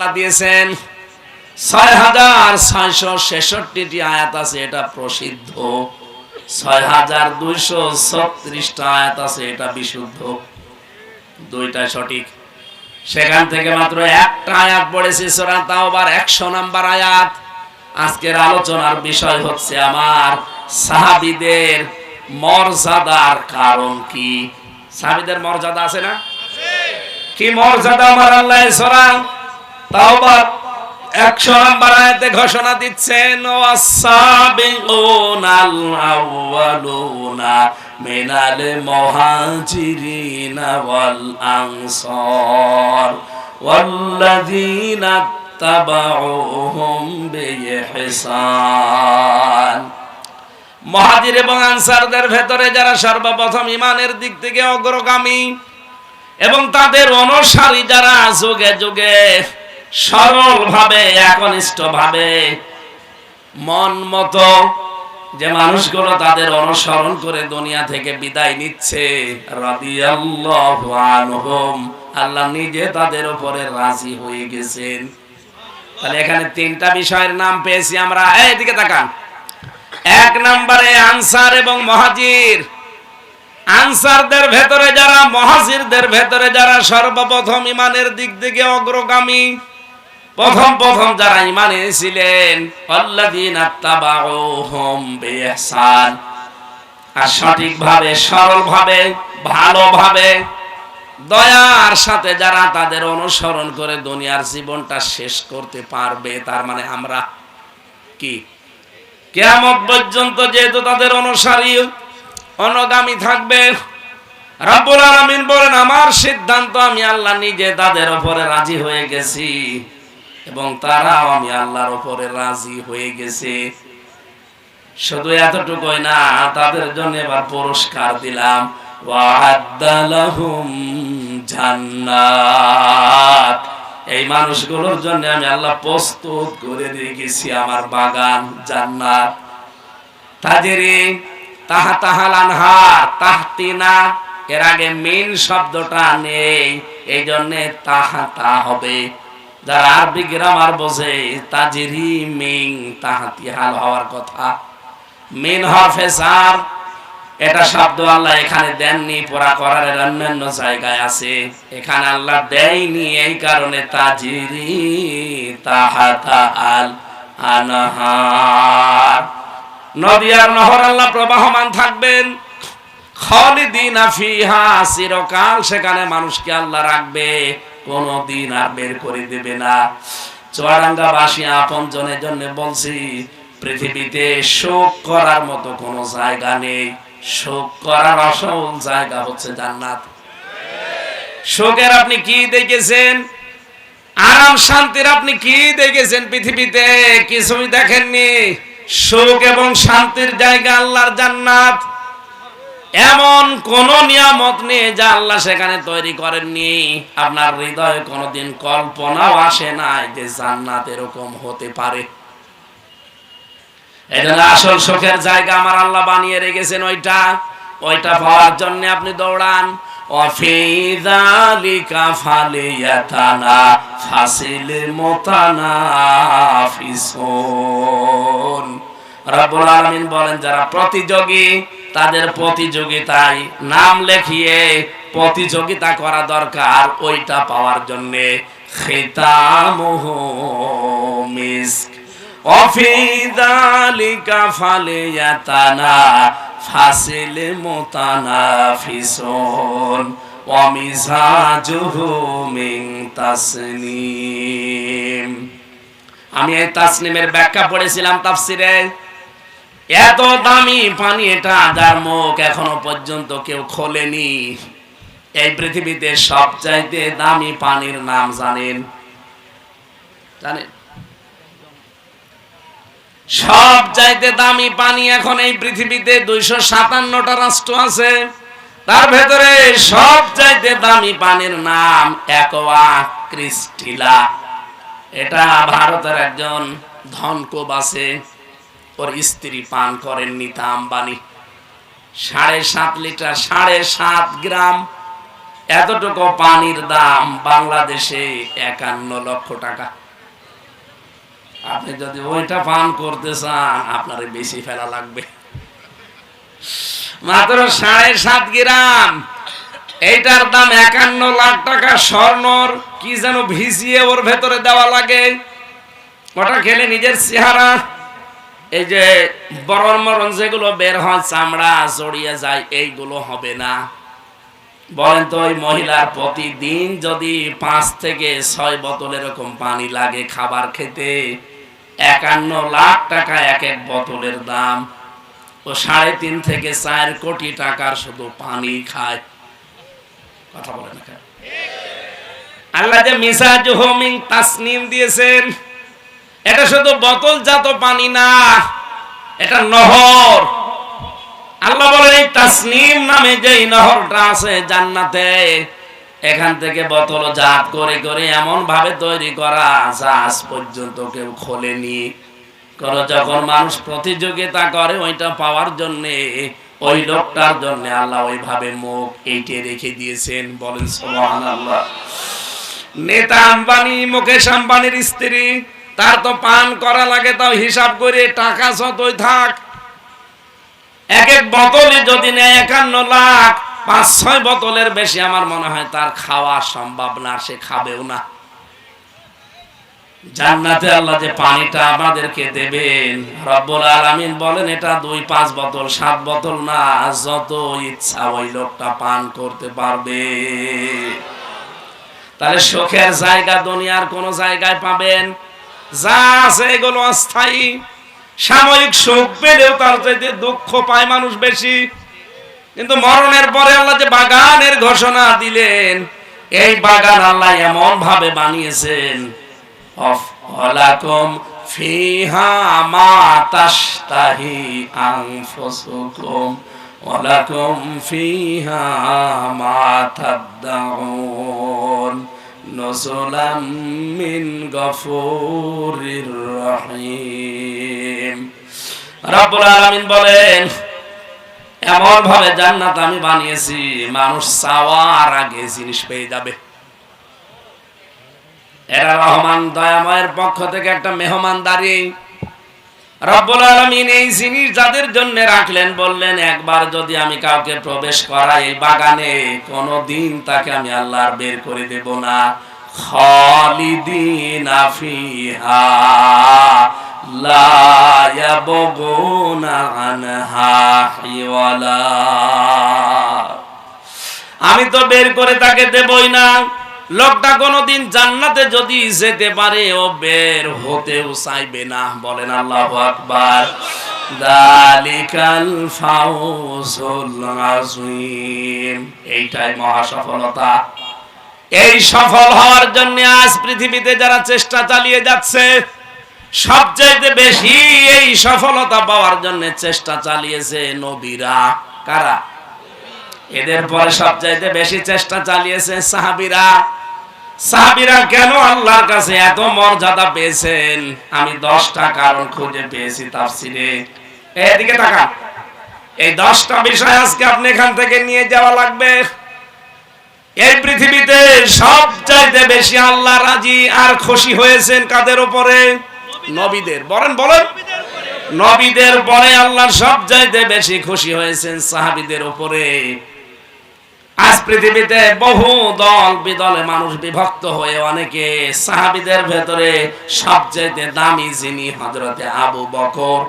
আল্লাহ দিয়েছেন। ছয় হাজার ছয়শো ছেষট্টিটি আয়াত আছে এটা প্রসিদ্ধ। ছয় হাজার দুইশো ছত্রিশটা আয়াত আছে এটা বিশুদ্ধ। দুইটা সঠিক। সেখান থেকে মাত্র একটা আয়াত পড়েছি সোরা তাও আবার একশো নাম্বার আয়াত। আজকের আলোচনার বিষয় হচ্ছে আমার সাহাবিদের মর্যাদার কারণ কি? সাহাবিদের মর্যাদা আছে না? কি মর্যাদা আমার আল্লাহ সোরা? তাও একশো নাম্বার আয়াতে ঘোষণা দিচ্ছেন মিনাল মুহাজিরিনা ওয়াল আনসার ওয়াল্লাযীনা তাবাউহুম বিইহসান। মহাজির এবং আনসারদের ভেতরে যারা সর্বপ্রথম ইমানের দিক থেকে অগ্রগামী এবং তাদের অনুসারী যারা যুগে যুগে সরল ভাবে একনিষ্ঠ ভাবে মন মতো যে মানুষগুলো তাদের অনুসরণ করে দুনিয়া থেকে বিদায় নিচ্ছে আল্লাহ নিজে তাদের উপরে রাজি হয়ে গেছেন। তাহলে এখানে তিনটা বিষয়ের নাম পেয়েছি আমরা। এইদিকে তাকান। এক নম্বরে আনসার এবং মহাজির। আনসারদের ভেতরে যারা, মহাজিরদের ভেতরে যারা সর্বপ্রথম ইমানের দিক থেকে অগ্রগামী প্রথম প্রথম যারা ইমান এনেছিলেন আর সঠিকভাবে, সরলভাবে, ভালোভাবে, দয়ার সাথে যারা তাদের অনুসরণ করে দুনিয়ার জীবনটা শেষ করতে পারবে, তার মানে আমরা কি? কেয়ামত পর্যন্ত যেহেতু তাদের অনুসারী, অনুগামী থাকবে, রাব্বুল আলামিন বলেন, আমার সিদ্ধান্ত, আমি আল্লাহ নিজে তাদের উপরে রাজি হয়ে গেছি। এবং তারাও আমি আল্লাহর উপরে রাজি হয়ে গেছে। শুধু এতটুকুই না, তাদের জন্য এবার পুরস্কার দিলাম। জান্নাত। এই মানুষগুলোর জন্য আমি আল্লাহ প্রস্তুত করে রেখেছি আমার বাগান, জান্নাত। তাদেরই তাহা তাহাল আনহার, তাহতিনা, এর আগে মেন শব্দটা নেই এই জন্য তাহা তা হবে। যারা আরবি গ্রামার এখানে দেননি করার অন্যান্য জায়গায় আছে। এখানে আল্লাহ দেয়নি এই কারণে তাজিরি, তাহাতা আল আনহার। নহর আল্লাহ প্রবাহমান থাকবেন। চিরকাল সেখানে মানুষকে আল্লাহ রাখবে। কোনদিন আর বের করে দেবে না। চুয়াডাঙ্গাবাসী আপন জনের জন্য বলছি, পৃথিবীতে শোক করার মতো কোনো জায়গা নেই। শোক করার আসল জায়গা হচ্ছে জান্নাত। শোকের আপনি কি দেখেছেন? আরাম শান্তির আপনি কি দেখেছেন পৃথিবীতে? কিছুই দেখেননি। শোক এবং শান্তির জায়গা আল্লাহর জান্নাত। এমন কোন নিয়ামত নেই যা আল্লাহ সেখানে তৈরি করেননি। আপনার হৃদয়ে কোনোদিন কল্পনাও আসে নাই যে জান্নাত এরকম হতে পারে। এজন্য আসল সুখের জায়গা আমার আল্লাহ বানিয়ে রেখেছেন ওইটা। ওইটা পাওয়ার জন্য আপনি দৌড়ান। মোতানা বলেন, যারা প্রতিযোগী তাদের প্রতিযোগিতায় নাম লেখিয়ে প্রতিযোগিতা করা দরকার, ওইটা পাওয়ার জন্য আমি এই তাসনিমের ব্যাখ্যা পড়েছিলাম তাফসিরে। এত দামি পানি এটা যার মুখ এখনও পর্যন্ত কেউ খোলেনি। এই পৃথিবীতে সবচাইতে দামি পানির নাম জানেন? জানেন? সব চাইতে দামি পানি এখন এই পৃথিবীতে দুইশো সাতান্নটা রাষ্ট্র আছে। তার ভেতরে সব চাইতে দামি পানির নাম একোয়া ক্রিস্টিলা। এটা ভারতের একজন ধনকোব আছে। ওর স্ত্রী পান করেন নিতা আম্বানি সাড়ে সাত লিটার, সাড়ে সাত গ্রাম। এতটুকু পানির দাম বাংলাদেশে একান্ন লক্ষ টাকা। আপনি যদি ওইটা পান করতে চান, আপনার বেশি ফেলা লাগবে। মাত্র সাড়ে সাত গ্রাম। এইটার দাম একান্ন লাখ টাকা স্বর্ণর। কি যেন ভিজিয়ে ওর ভেতরে দেওয়া লাগে। ওটা খেলে নিজের চেহারা। এই যে বরণ মরণ যেগুলো বের হয় চামড়া জড়িয়ে যায়, এইগুলো হবে না। বলেন তো ওই মহিলার প্রতিদিন যদি পাঁচ থেকে ছয় বোতল এরকম পানি লাগে খাবার খেতে, একান্ন লাখ টাকা এক এক বোতলের দাম। ও সাড়ে তিন থেকে চার কোটি টাকার শুধু পানি খায়। কথা বলে না আল্লাহ যে মিসাজ হোমিং তাসনিম দিয়েছেন এটা শুধু বোতলজাত পানি না, এটা নহর। আল্লাহ বলেন, এই তাসনিম নামে যে নহরটা আছে জান্নাতে, এখান থেকে বোতল জাত করে করে এমন ভাবে তৈরি করা আজ পর্যন্ত কেউ খোলেনি। করো যখন মানুষ প্রতিযোগিতা করে ওইটা পাওয়ার জন্য, ওই লোকটার জন্য আল্লাহ ওইভাবে মুখ এইটে রেখে দিয়েছেন। বলেন সোহান আল্লাহ নেতা আম্বানি, মুকেশ আম্বানির স্ত্রী তার তো পান করা লাগে, তাও হিসাব করে টাকা যতই থাক। এক এক বোতলে যদি নেয় একান্ন লাখ, পাঁচ ছয় বোতলের বেশি আমার মনে হয় তার খাওয়া সম্ভব না, সে খাবেও না। জান্নাতে আল্লাহ যে পানিটা আমাদেরকে দেবেন, রব্বুল আলামিন বলেন, এটা দুই, পাঁচ বোতল, সাত বোতল না যত ইচ্ছা ওই লোকটা পান করতে পারবে। তাহলে সুখের জায়গা দুনিয়ার কোন জায়গায় পাবেন? যা আছে এগুলো অস্থায়ী। সাময়িক সুখ পেলেও তার চাইতে দুঃখ পায় মানুষ বেশি। কিন্তু মরণের পরে আল্লাহ যে বাগানের ঘোষণা দিলেন, এই বাগান আল্লাহ এমন ভাবে বানিয়েছেন ফিহা মা তাশতাহি আনফুসুকুম, ওয়ালাকুম ফিহা মা মিন গফুরির রহিম রব্বুল আলামিন বলেন এমন ভাবে জান্নাত আমি বানিয়েছি, মানুষ চাওয়ার আগে জিনিস পেয়ে যাবে। এরা রহমান, দয়াময়ের পক্ষ থেকে একটা মেহমানদারি যাদের জন্য রাখলেন, বললেন, একবার যদি আমি কাউকে প্রবেশ করাই এই বাগানে কোনো তাকে আমি আল্লাহর বের করে দেব না। খালিদিনা আমি তো বের করে তাকে দেবই না। লোকটা কোনোদিন জান্নাতে যদি যেতে পারে, ও বের হতেও চাইবে না। বলেন আল্লাহ আকবার। এইটাই মহা সফলতা এই সফল হওয়ার জন্য আজ পৃথিবীতে যারা চেষ্টা চালিয়ে যাচ্ছে, সবচাইতে বেশি এই সফলতা পাওয়ার জন্য চেষ্টা চালিয়েছে নবীরা। কারা? এদের পরে সবচাইতে বেশি চেষ্টা চালিয়েছে সাহাবিরা। সাহাবিরা, কেন আল্লাহর কাছে এত মর্যাদা পেয়েছেন? আমি দশটা কারণ খুঁজে পেয়েছি তাফসিরে। এদিকে টাকা এই দশটা বিষয় আজকে আপনি এখান থেকে নিয়ে যাওয়া লাগবে। এই পৃথিবীতে সবচাইতে বেশি আল্লাহ রাজি আর খুশি হয়েছেন কাদের উপরে? নবীদের। বলেন বলেন। নবীদের পরে আল্লাহর সবচাইতে বেশি খুশি হয়েছেন সাহাবিদের উপরে। আজ পৃথিবীতে বহু দল, বিদলে মানুষ বিভক্ত হয়ে অনেকে সাহাবিদের ভেতরে সবচেয়ে দামি যিনি হজরতে আবু বকর,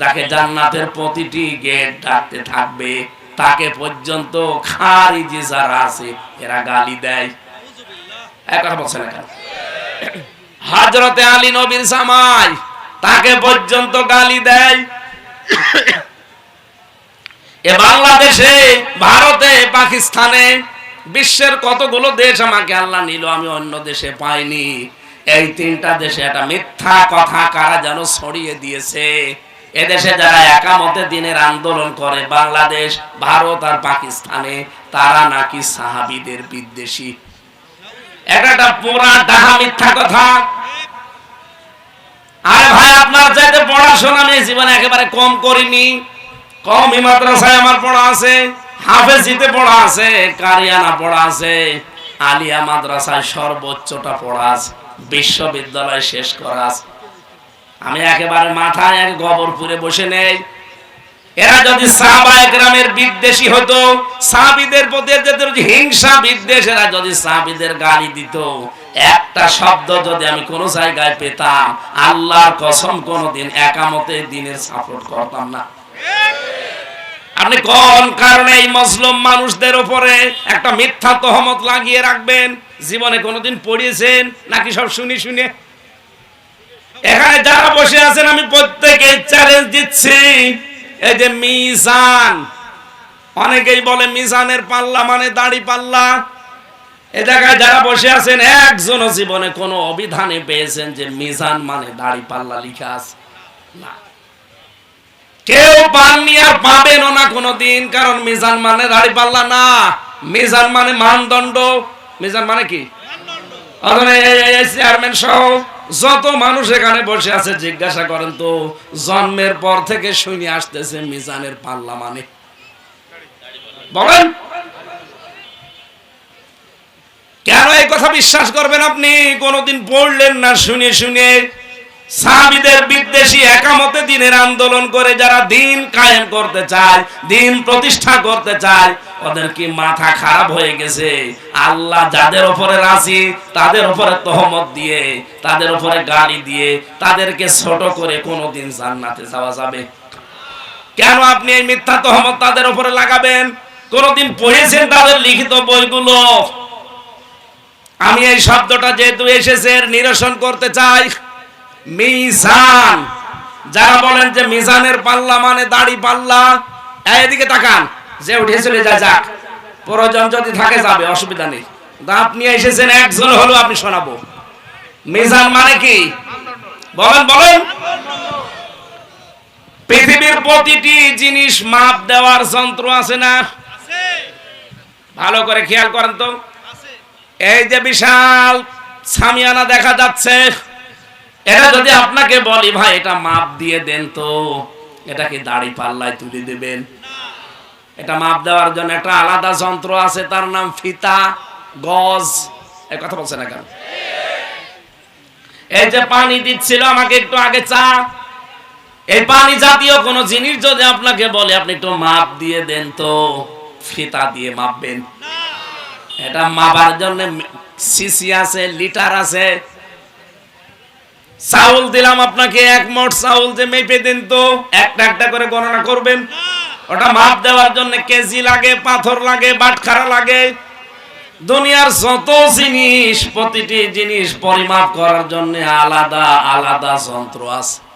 যাকে জান্নাতের প্রতিটি গেট ডাকতে থাকবে, তাকে পর্যন্ত খারিজি যারা আছে, এরা গালি দেয়। এক আলী নবীর জামাই তাকে পর্যন্ত গালি দেয়। এ বাংলাদেশে ভারতে পাকিস্তানে বিশ্বের কতগুলো দেশ আমাকে আল্লাহ নিল, আমি অন্য দেশে পাইনি। এই তিনটা দেশে একটা মিথ্যা কথা কারা যেন ছড়িয়ে দিয়েছে। এদেশে যারা একামতে দিনের আন্দোলন করে, বাংলাদেশ, ভারত আর পাকিস্তানে, তারা নাকি সাহাবিদের বিদ্বেষী। একটা পুরা ডাহা মিথ্যা কথা। আরে ভাই, আপনার চাইতে পড়াশোনা আমি জীবনে একেবারে কম করিনি। কমই মাদ্রাসায় আমার পড়া আছে। হাফেজিতে পড়া আছে, কারিয়ানা পড়া আছে, আলিয়া মাদ্রাসায় সর্বোচ্চটা পড়া আছে, বিশ্ববিদ্যালয় শেষ করা আছে। আমি একেবারে মাথায় এক গবরপুরে বসে নেই। এরা যদি সাহাবা একরামের বিদ্বেষী হতো, সাহাবিদের প্রতি যদি হিংসা বিদ্বেষ, এরা যদি সাহাবিদের গালি দিত, একটা শব্দ যদি আমি কোনো জায়গায় পেতাম, আল্লাহর কসম কোনোদিন একামতে দিনের সাপোর্ট করতাম না। আপনি কোন কারণে এই মজলুম মানুষদের উপরে একটা মিথ্যা তহমত লাগিয়ে রাখবেন? জীবনে কোনোদিন পড়িয়েছেন? নাকি সব শুনি শুনে? এখানে যারা বসে আছেন, আমি প্রত্যেকে চ্যালেঞ্জ দিচ্ছি। এই যে মিজান, অনেকেই বলে মিজানের পাল্লা মানে দাড়ি পাল্লা। এ জায়গায় যারা বসে আছেন, একজনও জীবনে কোনো অভিধানে পেয়েছেন যে মিজান মানে দাড়ি পাল্লা লিখা আছে। না। কেউ পাননি আর পাবেনও না কোনোদিন, কারণ মিজান মানে দাড়ি পাল্লা না। মিজান মানে মানদণ্ড। মিজান মানে কি? চেয়ারম্যান সহ যত মানুষ এখানে বসে আছে, জিজ্ঞাসা করেন তো, জন্মের পর থেকে শুনে আসতেছে মিজানের পাল্লা মানে। বলেন। কেন এই কথা বিশ্বাস করবেন আপনি? কোনোদিন পড়লেন না, শুনে শুনে সাহাবিদের বিদ্বেষী একামতে দিনের আন্দোলন করে যারা দিন কায়েম করতে চায়, দিন প্রতিষ্ঠা করতে চায়, ওদের কি মাথা খারাপ হয়ে গেছে? আল্লাহ যাদের উপরে রাজি, তাদের উপরে তহমত দিয়ে, তাদের উপরে গালি দিয়ে, তাদেরকে ছোট করে কোনোদিন জান্নাতে যাওয়া যাবে। কেন আপনি এই মিথ্যা তহমত তাদের উপরে লাগাবেন? কোনদিন পড়েছেন তাদের লিখিত বইগুলো? আমি এই শব্দটা যেহেতু এসেছে নিরসন করতে চাই। মিজান। যারা বলেন যে মিজানের পাল্লা মানে দাড়ি পাল্লা এদিকে তাকান, যে উঠে চলে যা যাক। প্রয়োজন যদি থাকে যাবে, অসুবিধা নেই। তা আপনি এসেছেন, একজন হলো আপনি শোনাবো। মিজান মানে কি? বলেন বলেন। পৃথিবীর প্রতিটি জিনিস মাপ দেওয়ার যন্ত্র আছে না? ভালো করে খেয়াল করেন তো। এই যে বিশাল সামিয়ানা দেখা যাচ্ছে এটা যদি আপনাকে বলি, ভাই, এটা মাপ দিয়ে দেন তো। এটা কি দাড়ি পাল্লায় তুলে দেবেন? এটা মাপ দেওয়ার জন্য একটা আলাদা যন্ত্র আছে, তার নাম ফিতা, গজ। এই কথা বলছে না কেন? এই যে পানি দিচ্ছিল, আমাকে একটু আগে চা। এই পানি জাতীয় কোন জিনিস যদি আপনাকে বলে, আপনি একটু মাপ দিয়ে দেন তো। ফিতা দিয়ে মাপবেন। এটা মাপার জন্য সিসি আছে, লিটার আছে। চাউল দিলাম আপনাকে, এক মোট চাউল যে মেপে দিন তো। একটা একটা করে গণনা করবেন। ওটা মাপ দেওয়ার জন্য কেজি লাগে, পাথর লাগে, বাটখারা লাগে। দুনিয়ার যত জিনিস, প্রতিটি জিনিস পরিমাপ করার জন্য আলাদা আলাদা যন্ত্র আছে।